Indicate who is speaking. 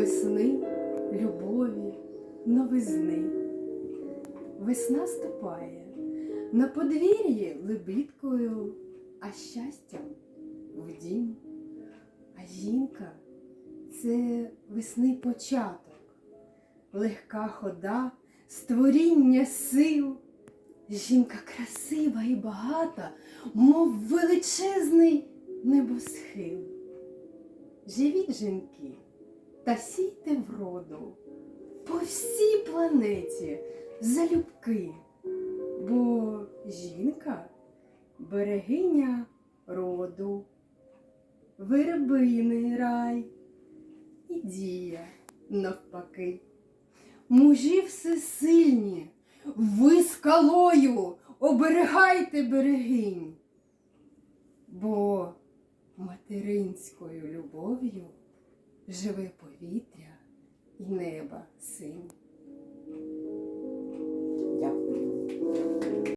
Speaker 1: весни, любові, новизни. Весна ступає на подвір'ї лебідкою, а щастям в дім. А жінка це весни початок, легка хода, створіння сил. Жінка красива і багата, мов величезний небосхил. Живіть, жінки, та сійте вроду по всій планеті залюбки, бо жінка берегиня роду, вербини рай і дія навпаки. Мужі всесильні, ви скалою оберегайте берегинь, бо материнською любов'ю живе повітря і неба синь.